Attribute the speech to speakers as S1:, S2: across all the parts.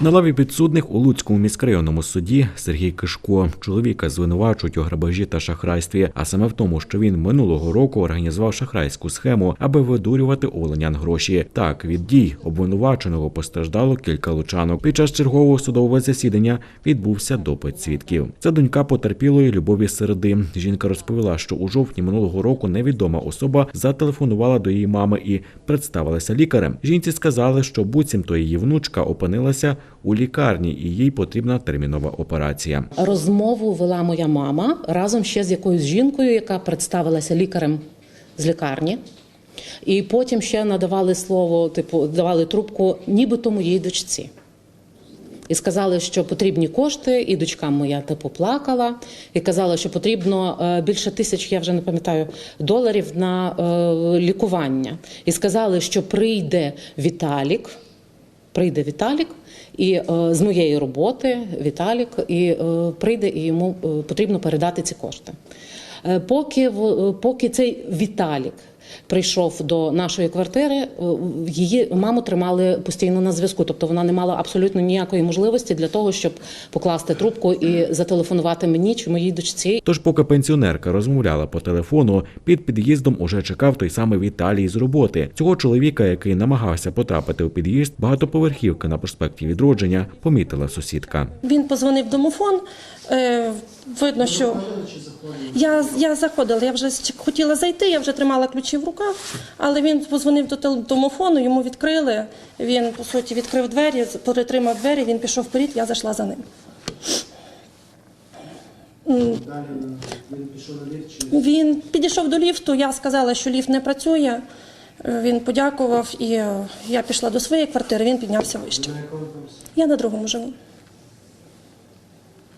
S1: На лаві підсудних у Луцькому міськрайонному суді Сергій Кишко. Чоловіка звинувачують у грабежі та шахрайстві, а саме в тому, що він минулого року організував шахрайську схему, аби видурювати оленян гроші. Так, від дій обвинуваченого постраждало кілька лучанок. Під час чергового судового засідання відбувся допит свідків. Це донька потерпілої Любові Середи. Жінка розповіла, що у жовтні минулого року невідома особа зателефонувала до її мами і представилася лікарем. Жінці сказали, що буцімто її внучка опинилася у лікарні і їй потрібна термінова операція.
S2: Розмову вела моя мама разом ще з якоюсь жінкою, яка представилася лікарем з лікарні. І потім ще надавали слово, типу, давали трубку, нібито моїй дочці. І сказали, що потрібні кошти, і дочка моя типу плакала, і казала, що потрібно е, більше тисяч, я вже не пам'ятаю, доларів на е, лікування. І сказали, що прийде Віталік, прийде Віталік, і е, з моєї роботи Віталік, і е, прийде, і йому е, потрібно передати ці кошти. Поки, поки цей Віталік прийшов до нашої квартири, е, її маму тримали постійно на зв'язку. Тобто вона не мала абсолютно ніякої можливості для того, щоб покласти трубку і зателефонувати мені чи моїй дочці.
S1: Тож, поки пенсіонерка розмовляла по телефону, під під'їздом уже чекав той самий Віталій з роботи. Цього чоловіка, який намагався потрапити у під'їзд багатоповерхівки на проспекті відродження, помітила сусідка.
S3: Він позвонив в домофон. Е, видно, що я, я заходила, я вже хотіла зайти, я вже тримала ключі в руках, але він позвонив до домофону, йому відкрили. Він, по суті, відкрив двері, перетримав двері, він пішов вперед, я зайшла за ним.
S4: Він
S3: підійшов до ліфту, я сказала, що ліфт не працює. Е, Він подякував, і е, я пішла до своєї квартири, він піднявся вище. Я на другому живу.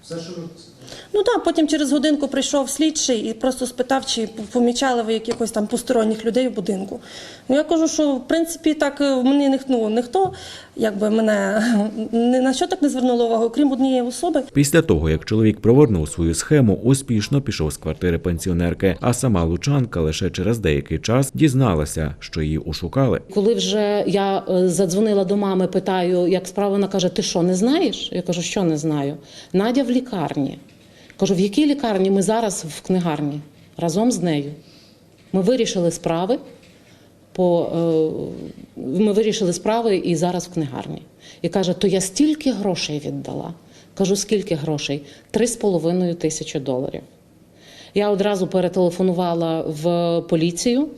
S4: Все, що ви
S3: Ну так, потім через годинку прийшов слідчий і просто спитав, чи помічали ви якихось там посторонніх людей в будинку. Ну я кажу, що в принципі так е, мені ніхто, ну, ніхто якби мене ні на що так не звернуло увагу, крім однієї особи.
S1: Після того, як чоловік провернув свою схему, успішно пішов з квартири пенсіонерки, а сама лучанка лише через деякий час дізналася, що її ушукали.
S2: Коли вже я е, задзвонила до мами, питаю, як справа, вона каже: Ти що, не знаєш? Я кажу, що не знаю. Надя в лікарні. Кажу, в якій лікарні ми зараз в книгарні разом з нею. Ми вирішили справи. По, е, ми вирішили справи і зараз в книгарні. І каже, то я стільки грошей віддала. Кажу, скільки грошей? Три з половиною тисячі доларів. Я одразу перетелефонувала в поліцію.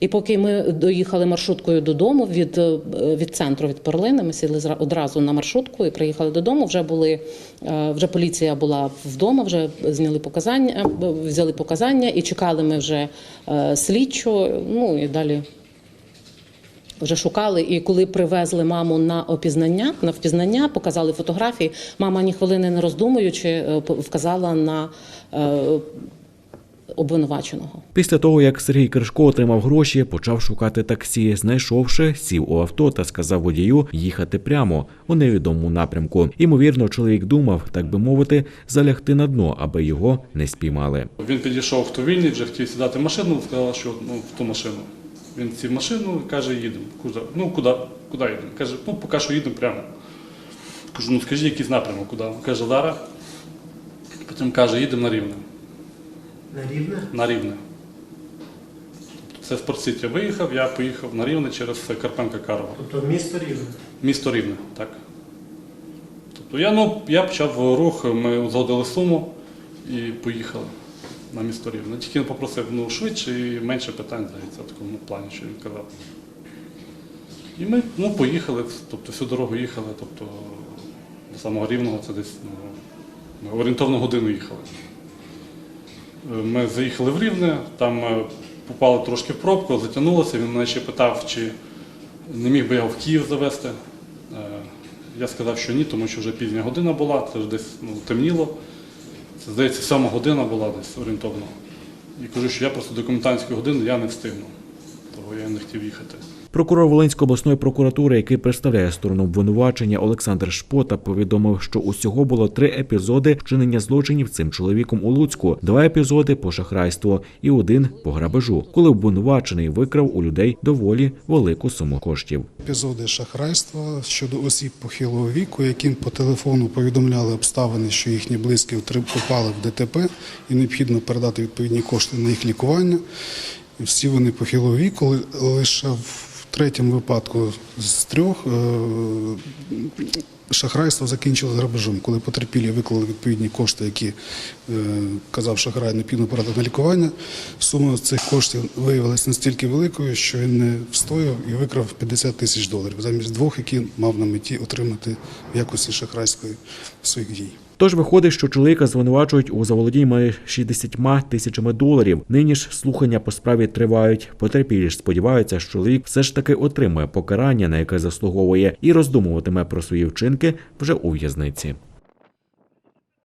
S2: І поки ми доїхали маршруткою додому від, е, від центру від Перлини, ми сіли одразу на маршрутку і приїхали додому. Вже були е, вже поліція була вдома, вже зняли показання, е, взяли показання і чекали ми вже слідчу. Ну і далі вже шукали. І коли привезли маму на опізнання, на впізнання, показали фотографії. Мама ні хвилини не роздумуючи вказала на обвинуваченого.
S1: Після того, як Сергій Киршко отримав гроші, почав шукати таксі. Знайшовши, сів у авто та сказав водію їхати прямо у невідомому напрямку. Ймовірно, чоловік думав, так би мовити, залягти на дно, аби його не спіймали.
S5: Він підійшов в ту вільні, вже хотів сідати в машину, сказав, що ну, в ту машину. Він сів в машину і каже, їдемо. Куди? Ну, куди? Куди їдемо? Каже, ну, поки що їдемо прямо. Кажу, ну скажи, якийсь напрямок, куди? Каже, зараз. Потім каже, їдемо на рівне.
S4: На рівне?
S5: На рівне. Це з Порт-Сіті виїхав, я поїхав на рівне через Карпенка Карова.
S4: Тобто місто рівне.
S5: Місто Рівне, так. Тобто я, ну, я почав рух, ми узгодили суму і поїхали на місто Рівне. Тільки він попросив ну, швидше і менше питань здається, в такому плані, що він казав. І ми ну, поїхали, тобто всю дорогу їхали, тобто до самого Рівного це десь ну, ми орієнтовно годину їхали. Ми заїхали в Рівне, там е, попали трошки в пробку, затягнулося. Він мене ще питав, чи не міг би я в Київ завести. Е, Я сказав, що ні, тому що вже пізня година була, це вже десь ну, темніло. Це, здається, сьома година була десь орієнтовно. І кажу, що я просто до коментантської години я не встигну. Того я не хотів їхати.
S1: Прокурор Волинської обласної прокуратури, який представляє сторону обвинувачення Олександр Шпота, повідомив, що усього було три епізоди вчинення злочинів цим чоловіком у Луцьку, два епізоди по шахрайству і один по грабежу, коли обвинувачений викрав у людей доволі велику суму коштів.
S6: епізоди шахрайства щодо осіб похилого віку, яким по телефону повідомляли обставини, що їхні близькі попали в ДТП і необхідно передати відповідні кошти на їх лікування. Всі вони похилого віку. Лише в третьому випадку з трьох е, шахрайство закінчилось грабежом, коли потерпілі виклали відповідні кошти, які е, казав шахрай, необхідно передати на лікування. Сума цих коштів виявилася настільки великою, що він не встояв і викрав 50 тисяч доларів замість двох, які мав на меті отримати в якості шахрайської своїх дій.
S1: Тож виходить, що чоловіка звинувачують у заволодінні майже 60 тисячами доларів. Нині ж слухання по справі тривають. Потерпілі ж сподіваються, що чоловік все ж таки отримує покарання, на яке заслуговує, і роздумуватиме про свої вчинки вже у в'язниці.